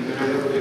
скликання.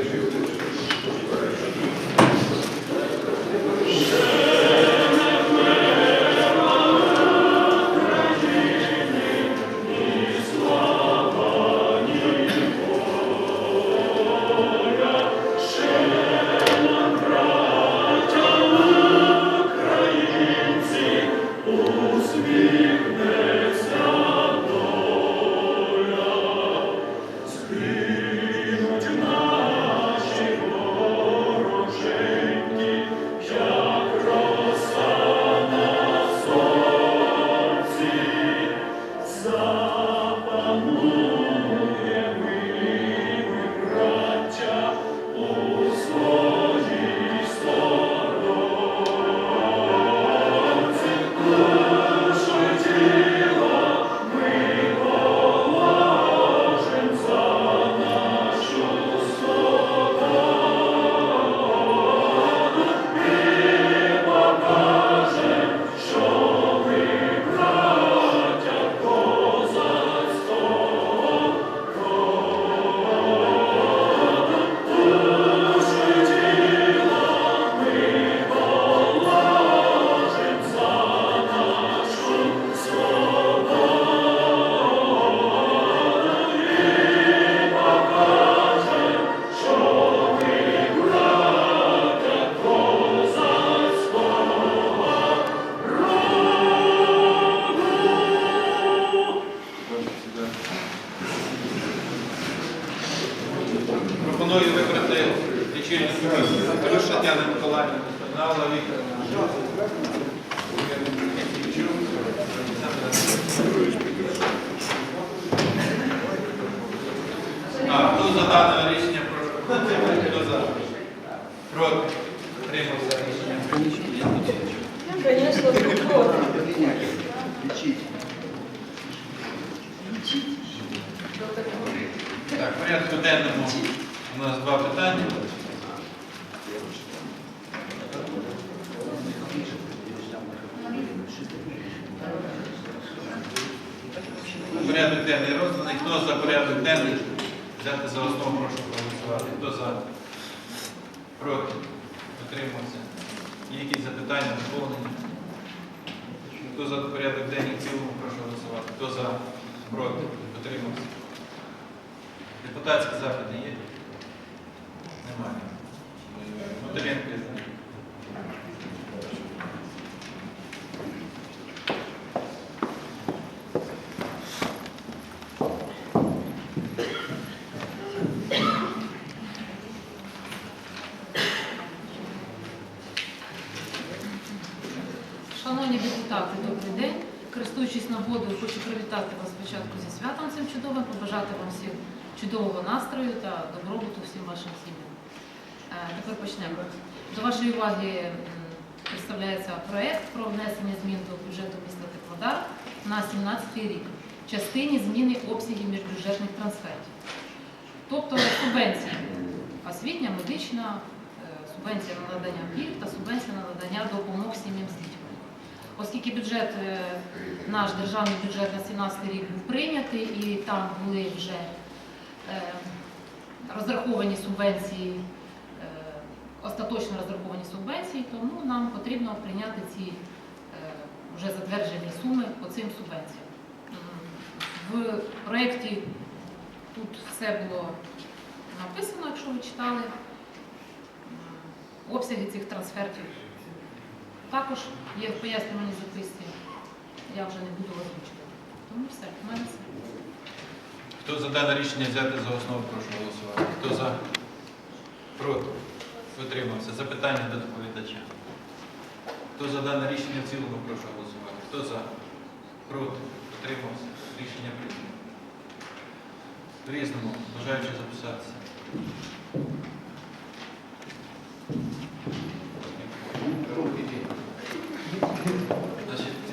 Порядку денному у нас два питання. Порядок денний розданий. Хто за порядок денний? Взяти за основу, прошу проголосувати. Хто за? Проти? Утримався. Є якісь запитання, доповнення? Хто за порядок денний в цілому, прошу голосувати. Хто за? Проти? Утримався. Депутатські запити є? Немає. Мотовенко є. Шановні депутати, добрий день. Користуючись нагодою, хочу привітати вас спочатку зі святом цим чудовим, побажати вам всім чудового настрою та добробуту всім вашим сім'ям. Е, Тепер почнемо. До вашої уваги представляється проект про внесення змін до бюджету міста Теплодар на 2017 рік в частині зміни обсягів міжбюджетних трансфертів. Тобто субвенції освітня, медична, е, субвенція на надання пільг та субвенція на надання допомог сім'ям з дітьми. Оскільки бюджет, е, наш державний бюджет на 17 рік був прийнятий і там були вже розраховані субвенції, е, остаточно розраховані субвенції, тому нам потрібно прийняти ці е, вже затверджені суми по цим субвенціям. В проєкті тут все було написано, якщо ви читали. Обсяги цих трансфертів також є в пояснювальній записці. Я вже не буду озвучувати. Тому все, в мене все. Хто за дане рішення взяти за основу, прошу голосувати. Хто за? Проти? Утримався. Запитання до доповідача. Хто за дане рішення в цілому, прошу голосувати. Хто за? Проти? Утримався. Рішення прийнято. Різному. Бажаючи записатися.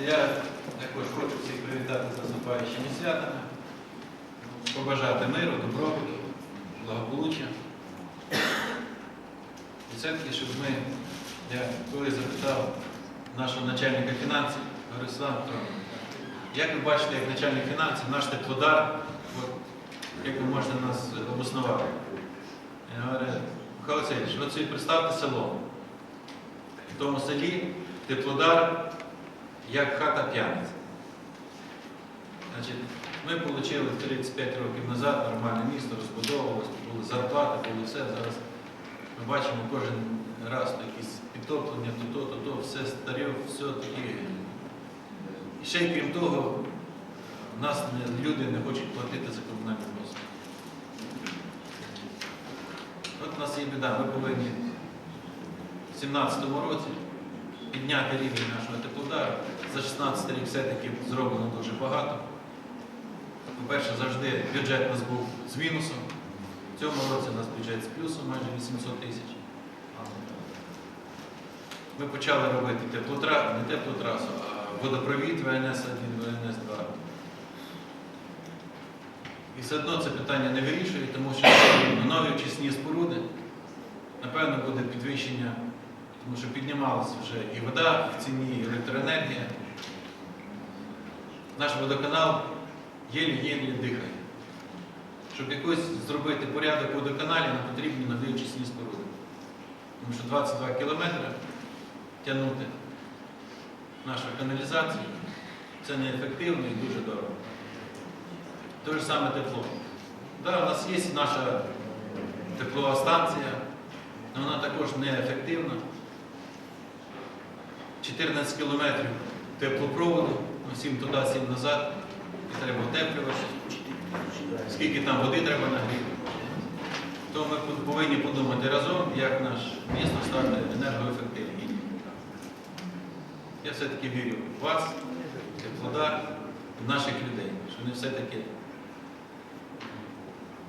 Я також хочу всіх привітати з наступаючими святами побажати миру, добробуту, благополуччя. І все-таки, щоб ми, я коли запитав нашого начальника фінансів Петровна. Як ви бачите, як начальник фінансів, наш теплодар, от, як ви можете нас обоснувати? Я говорю, Михайло Васильович, ви собі представте село. В тому селі теплодар як хата п'яниць. Значить, ми отримали 35 років назад нормальне місто, розбудовувалося, були зарплати, було все. Зараз ми бачимо кожен раз якісь підтоплення, то то, то, то, все старе, все таке. І ще й крім того, в нас люди не хочуть платити за комунальні послуги. От у нас є біда, ми повинні в 2017 році підняти рівень нашого теплодару. За 16 рік все-таки зроблено дуже багато. По-перше, завжди бюджет у нас був з мінусом. В цьому році у нас бюджет з плюсом майже 800 тисяч. Ми почали робити теплотра... не теплотрасу, а водопровід ВНС-1, ВНС-2. І все одно це питання не вирішує, тому що нові очисні споруди. Напевно, буде підвищення, тому що піднімалася вже і вода в ціні, і електроенергія. Наш водоканал єлі-єлі дихає. Щоб якось зробити порядок у водоканалі, нам потрібні нові очисні споруди. Тому що 22 кілометри тягнути нашу каналізацію це неефективно і дуже дорого. Те ж саме тепло. Да, у нас є наша теплова станція, але вона також неефективна. 14 кілометрів теплопроводу, ну, 7 туди, 7 назад, треба утеплювати. Скільки там води треба нагріти. То ми повинні подумати разом, як наше місто стати енергоефективним. Я все-таки вірю в вас, в теплодар, в наших людей, що вони все-таки,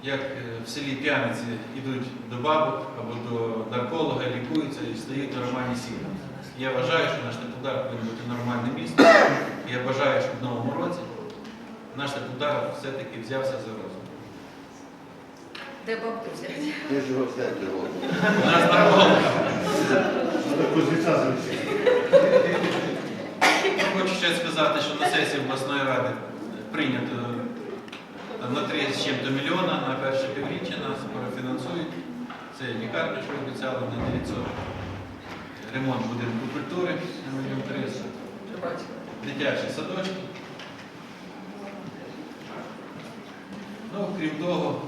як е, в селі п'яниці йдуть до бабок або до нарколога, лікуються і стають нормальні сім'ї. Я вважаю, що наш теплодар повинен бути нормальне місто. І Я бажаю, щоб в новому році наш теплодар все-таки взявся за розум. Де бабку взяти? Ти ж його в центрі нас. Надо. Хочу ще сказати, що на сесії обласної ради прийнято на 3 з чим-то мільйона на перше півріччя нас профінансують. Це лікарня, що обіцяли на 900. Ремонт будинку культури на мільйон 300. Дитячі садочки. Ну, крім того,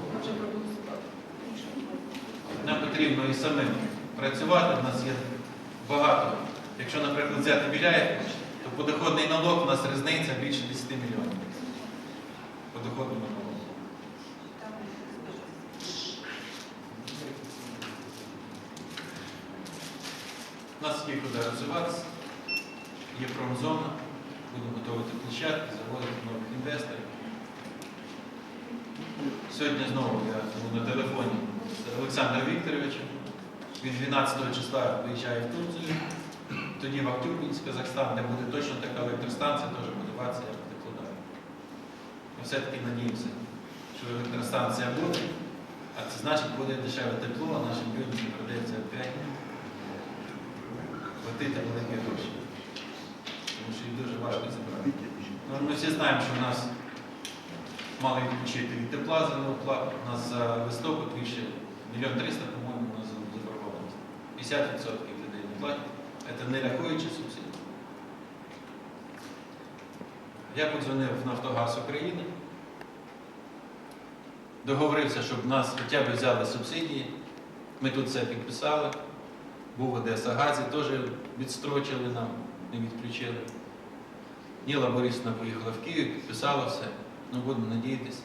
нам потрібно і самим працювати. У нас є багато. Якщо, наприклад, взяти Біляєв, то подоходний налог у нас різниця більше 10 мільйонів. Подоходний налог. У нас є куди розвиватися, є промзона, будемо готувати площадки, заводити нових інвесторів. Сьогодні знову я був на телефоні з Олександром Вікторовичем. Він 12 числа виїжджає в Турцію, тоді в Актюбінськ, Казахстан, де буде точно така електростанція, теж будуватися як теплодар. Ми все-таки надіємося, що електростанція буде, а це значить буде дешеве тепло, а нашим людям не придеться опять платити великі гроші. Тому що їх дуже важко зібрати. Ну, Ми всі знаємо, що в нас мали відключити від тепла неоплату. У нас за листопад більше мільйон триста, по-моєму, у нас заборгованість. 50% людей не платять. Це не рахуючи субсидії. Я подзвонив в Нафтогаз України, договорився, щоб нас хоча б взяли субсидії. Ми тут все підписали. Був Одеса Газі, теж відстрочили нам, не відключили. Ніла Борисівна поїхала в Київ, підписала все. Ну, будемо надіятися,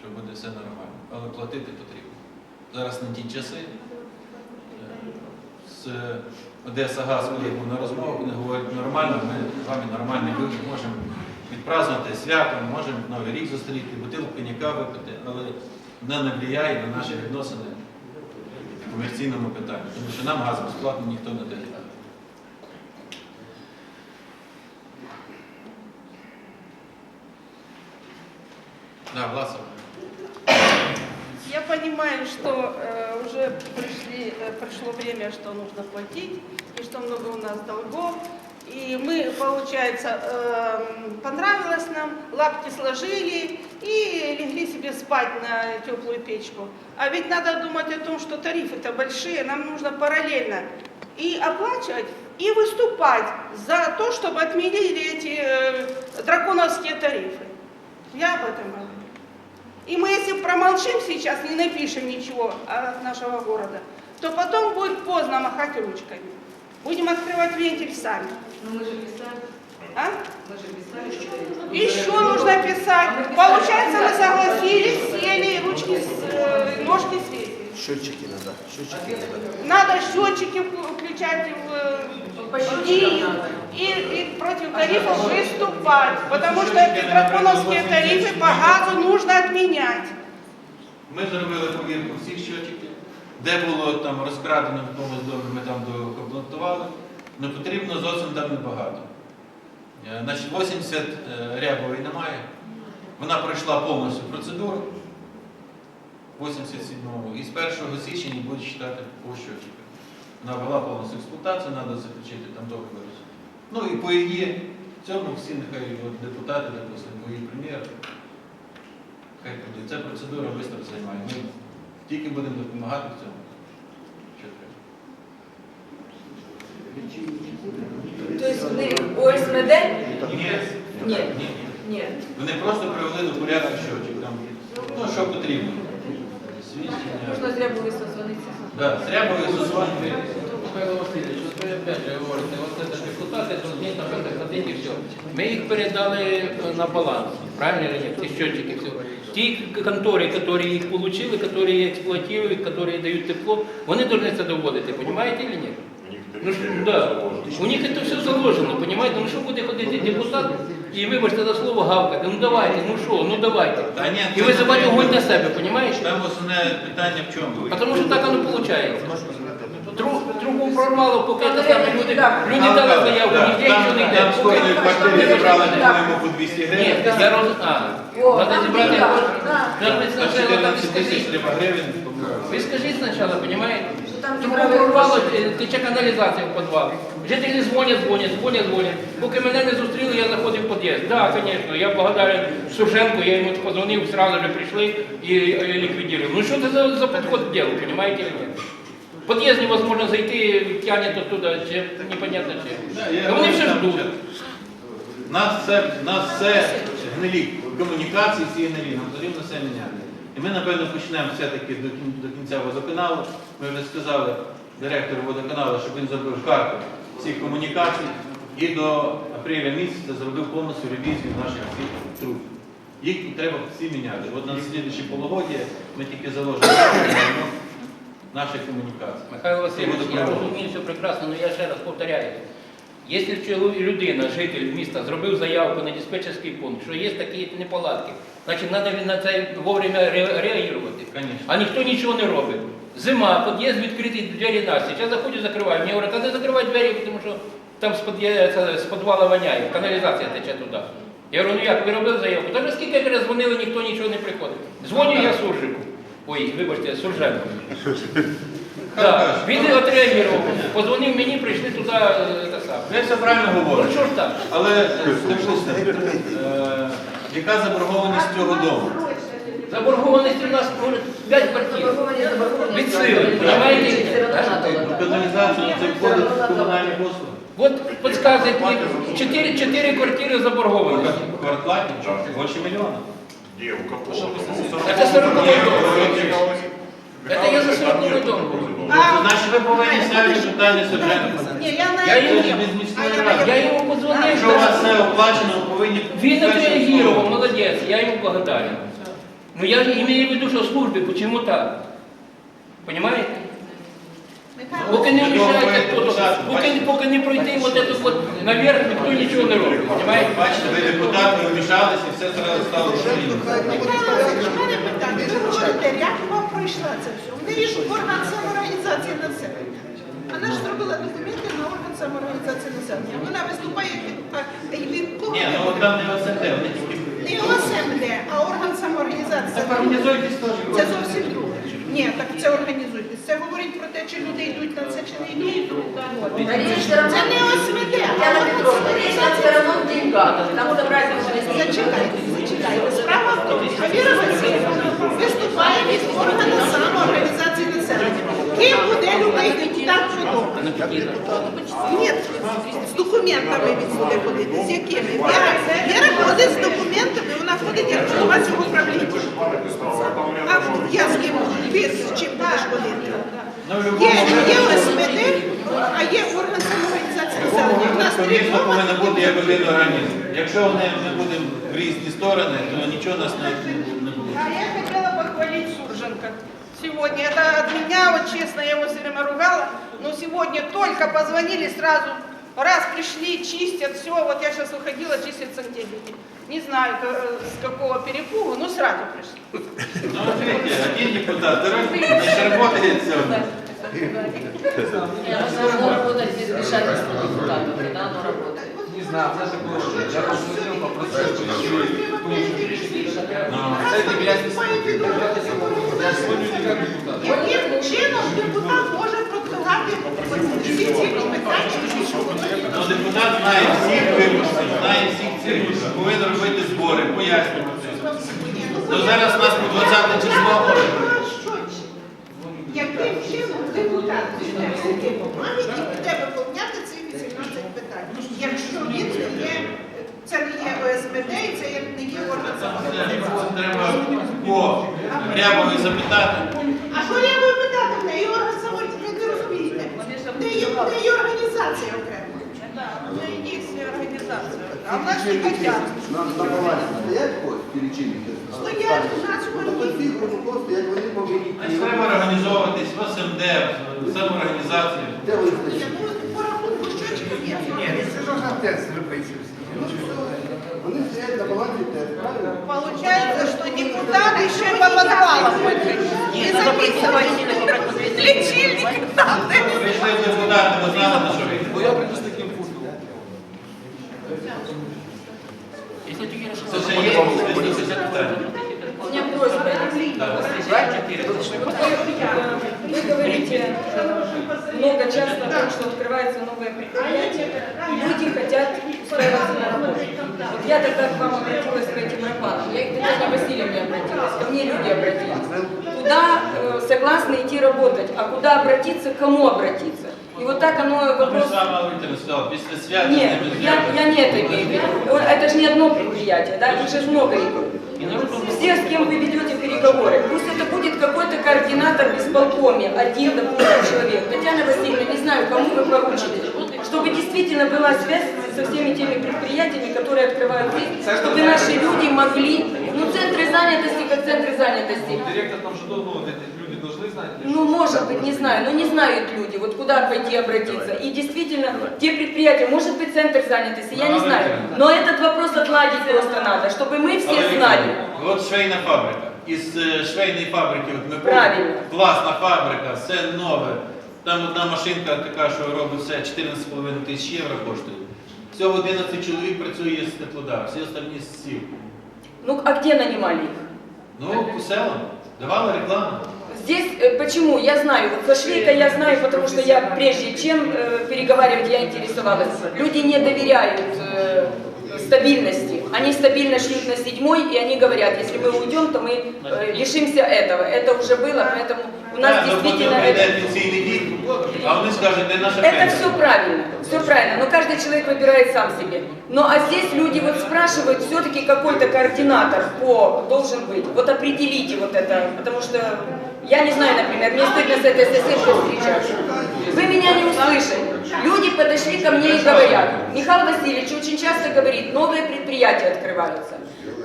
що буде все нормально. Але платити потрібно. Зараз не ті часи. Е, З Одеса Газ, коли був на розмовах, вони говорять, нормально, ми з вами нормальні люди, можемо відпразнувати свято, можемо Новий рік зустріти, бутилку коньяка випити, але вона не впливає на наші відносини в комерційному питанні, тому що нам газ безплатно ніхто не дає. Да, Власов. Я понимаю, что э, уже пришли, э, пришло время, что нужно платить, и что много у нас долгов. И мы, получается, эм, понравилось нам, лапки сложили и легли себе спать на теплую печку. А ведь надо думать о том, что тарифы-то большие, нам нужно параллельно и оплачивать, и выступать за то, чтобы отменили эти э, драконовские тарифы. Я об этом говорю. И мы, если промолчим сейчас, не напишем ничего от нашего города, то потом будет поздно махать ручками. Будем открывать вентиль сами. Ну мы же писали, А? мы же писали, что... Еще нужно писать. Получается, мы согласились, сели, ручки, с- э, ножки свесили. Счетчики надо, счетчики надо. Надо счетчики вк- включать в э, и, и, и против тарифов выступать, потому что эти драконовские тарифы по газу нужно отменять. Ми зробили повірку всіх щотчиків. Де було там розкрадено в якомусь домі, ми там докомплектували. Не потрібно зовсім там небагато. Е, Значить, 80 е, рябової немає. Вона пройшла повністю процедуру 87-му. І з 1 січня її будуть читати по щотчиках. Вона вела повністю експлуатацію, треба заключити там договір. Ну і по її цьому всі нехай депутати, допустимо, по її прем'єр. Хай буде. Ця процедура швидко займає. Ми тільки будемо допомагати в цьому. Що треба. Тобто вони ОСМД? Ні. Ні. Ні. Вони просто привели до порядку щочик. Там, ну, що потрібно. Свідчення. Можна зря було созвонитися. Да, зрябовий созвонити. Михайло Васильович, вот вы опять же говорите, вот это депутаты должны там это ходить и все. Мы их передали э, на баланс, правильно или нет, эти счетчики, все. Ті конторы, которые их получили, которые эксплуатируют, которые дают тепло, вони должны це доводити, понимаете или нет? Ну, ж, да. У них это все заложено, понимаете? Ну що буде ходити депутат І вибачте за слово гавкати, ну давайте, ну що, ну давайте. Та ні, І це визивати не- огонь на себе, понимаете? Там основне питання в чому? Потому що так воно виходить. Тру- Трубу прорвало, поки це саме люди, Так. люди дали заявку, Да, ніде нічого не Там йде. з кожної квартири зібрали, по-моєму, по 200 Ні, гривень. я роз... А, треба зібрати кошти. Треба На спочатку так 14 тисяч скажіть. треба гривень. Ви скажіть спочатку, розумієте? Там Трубу прорвало, кошти. е, тече каналізація в підвал. Жителі дзвонять, дзвонять, дзвонять, дзвонять. Поки мене не зустріли, я заходив в під'їзд. Так, звісно, я благодарен Суженку, я йому позвонив, сразу же прийшли і ліквідували. Ну що це за, за підход к делу, розумієте? В під'їзд невозможно зайти, тянет оттуда, чи непонятно чи. Да, я вони все ждуть. Нас все, нас все гнилі, комунікації всі гнилі, нам потрібно все міняти. І ми, напевно, почнемо все-таки до, до кінця водоканалу. Ми вже сказали директору водоканалу, щоб він зробив карту всіх комунікацій і до апреля місяця зробив повністю ревізію наших всіх труб. Їх треба всі міняти. От на слідчі полугодія ми тільки заложимо наші комунікації. Михайло Васильович, я розумію все прекрасно, але я ще раз повторяю. Якщо людина, житель міста, зробив заявку на диспетчерський пункт, що є такі неполадки, значить треба на це вовремя реагувати. А ніхто нічого не робить. Зима, під'їзд відкритий, двері наші. Я заходжу, закриваю. Мені говорять, а не закривай двері, тому що там з, під'є- з підвала воняє, каналізація тече туди. Я говорю, ну як, ви робили заявку? Та вже скільки раз дзвонили, ніхто нічого не приходить. Дзвоню я Суржику. Ой, вибачте, Сурженку. Так, він відреагував. Позвонив мені, прийшли туди е, те саме. Ви все правильно Ну що ж так? Але допустимо, е, яка заборгованість цього дому? Заборгованість у нас може 5 квартир. Від сили, розумієте? Ну, Каналізацію це входить в комунальні послуги. От підказують мені 4, 4 квартири заборговані. Квартплаті більше мільйона. Це 40 дом. Це я за 40 дом. Ну, Значить, ви повинні ставити питання Сержанту. Я не- йому подзвонив. Якщо у вас все оплачено, ви повинні... Він перше отреагировал, слово. молодец, я ему благодарен. Но я же имею в виду, что службе, почему так? Понимаете? Поки не вмішається хто-то, поки, поки не пройти вот это вот наверх, ніхто нічого не робить, понимаете? Бачите, ви депутати вмішалися і все зразу стало Україною. У мене питання. Ви говорите, як вам пройшла це все? Вони ж орган самоорганізації населення. Вона ж зробила документи на орган самоорганізації населення. Вона виступає від, а, кого? Ні, ну там не ОСМД, вони тільки... Не ОСМД, а орган самоорганізації. Так організуйтесь теж. Це зовсім друге. Ні, так це організуйте. Це говорить про те, чи люди йдуть на це, чи не йдуть. От. Це не ОСМД, а. Там собрать Зачекайте, зачекайте. Справа в тому, що Віра Васильівна виступає від органу самоорганізації населення. Ким буде людей депутат чудово? Ні, з документами він буде ходити. З якими? Віра, Віра ходить з документами, вона ходить як голова цього управління. А я з ким? Ти з чим будеш ходити? Ну, в Є, будь-якому є випадку, ОСМД, а є орган самоорганізації населення. Місто повинно бути як один організм. Якщо вони ми будемо в різні сторони, то нічого нас не, не буде. А я хотела похвалить Сурженко. Сегодня, это от меня, вот честно, я его все время ругала, но сегодня только позвонили сразу, раз пришли, чистят, все, вот я сейчас уходила, чистят сантехники. Не знаю, с какого перепугу, но сразу пришли. Ну, видите, один депутат, работает все. Не знаю, у нас такое, я посмотрел, попросил, чтобы Ну, Кстати, не Я звоню депутат. Яким чином депутат може пропонувати всі депутат знає всіх виборців, знає всіх цих, повинен робити збори, пояснювати. Зараз у нас по 20 число. Яким чином депутат має і буде виповняти ці 18 питань? Якщо він не є, це не є ОСМД і це не є орган. Треба по Рябові запитати. А що я буду питати в неї орган самоорганізації? Ви не розумієте? Де є, де є організація окремо? Да, уже есть организация. А у нас не хотят. На, на балансі стоять ось перечинники? Стоять у нас Ну, то ці протоколи стоять, вони повинні. Значить, треба організовуватись в СМД, в самоорганізацію. Де вони стоять? ну рахунку щочиків є. Вони стоять на балансі теж, правильно? Получается, что депутаты еще и по подвалам. Не записывать лечильник. Прийшли депутати, ми знали, на що вийти. Ну я приду з таким пунктом. Вы говорите много часто о том, что открывается новое предприятие, и люди хотят устраиваться на работу. Вот я тогда к вам обратилась к этим романам. Я к Татьяне Васильевне обратилась, ко мне люди обратились. Куда э, согласны идти работать, а куда обратиться, к кому обратиться? И вот так оно після свята з Нет, я, я не это имею в виду. Вот Это же не одно предприятие, да, их же много их. Все, с кем вы ведете переговоры, пусть это будет какой-то координатор в исполкоме, один, допустим, человек. Татьяна Васильевна, не знаю, кому вы поручите, чтобы действительно была связь со всеми теми предприятиями, которые открывают здесь, чтобы наши люди могли, ну, центры занятости, как центры занятости, Директор там же вот эти люди должны знать. ну, может быть, не знаю, но не знают люди, вот куда пойти обратиться. И действительно, те предприятия, может быть, центр занятости, я не знаю. Но этот вопрос отладить просто надо, чтобы мы все Але, знали. От швейна фабрика. Із е, швейної фабрики, от ми Правильно. класна фабрика, все нове. Там одна машинка така, що робить все 14,5 тисяч євро коштує. Всього 11 чоловік працює з Теплодара, всі остальні з сіл. Ну, а где нанимали их? Ну, по селам, давали рекламу. Здесь э, почему? Я знаю, вот со швейкой я знаю, потому что я прежде чем э, переговаривать, я интересовалась. Люди не доверяют э, стабильности. Они стабильно шьют на седьмой, и они говорят, если мы уйдем, то мы э, лишимся этого. Это уже было, поэтому у нас Так, ну, потім действительно прийде это... пенсійний вік, а вони скажуть, де наша Это пенсія. все правильно, все правильно, но каждый человек выбирает сам себе. Ну а здесь люди вот спрашивают, все-таки какой-то координатор по должен быть. Вот определите вот это, потому что я не знаю, например, мне стыдно с этой соседкой встречаться. Вы меня не услышали. Люди подошли ко мне и говорят, Михаил Васильевич очень часто говорит, новые предприятия открываются.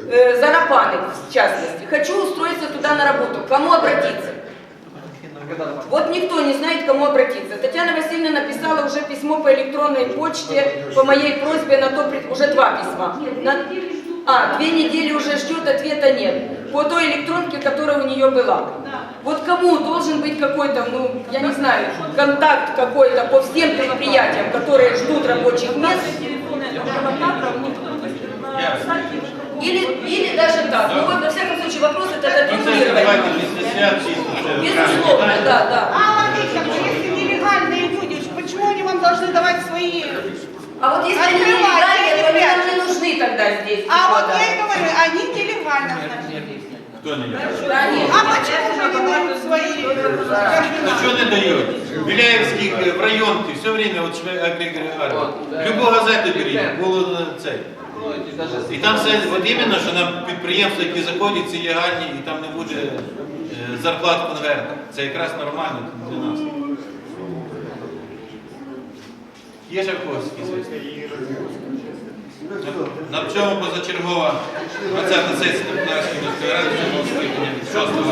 Э, Зарапаны, в частности. Хочу устроиться туда на работу. К Кому обратиться? Вот никто не знает, к кому обратиться. Татьяна Васильевна написала уже письмо по электронной почте по моей просьбе на то, уже два письма. На- А, две недели уже ждет, ответа нет. По той электронке, которая у нее была. Вот кому должен быть какой-то, ну, я не знаю, контакт какой-то по всем предприятиям, которые ждут рабочих мест? Или, или даже так. Ну вот, на всяком случае, вопрос это отрегулировать. Безусловно, да, да. Алла Викторовна, если нелегальные люди, почему они вам должны давать свои... А вот если они Открывайте, нелегальные, то они нам ребята. не нужны тогда здесь. А вот господа. я и говорю, они нелегально, значит. Хто не є? Конечно. А почему же не дают свои Ну координаты? що не дають? Біляєвських е, в районки все время от шве- агрегатор. Любу газету беріть, було на цей. І там все от іменно, що на підприємства, які заходять, ці легальні, і там не буде е, зарплат конверта. Це якраз нормально для нас. Є ще звісно. На цьому позачергова 20 сесія Депутатської міської ради цього скликання від 6 до 1.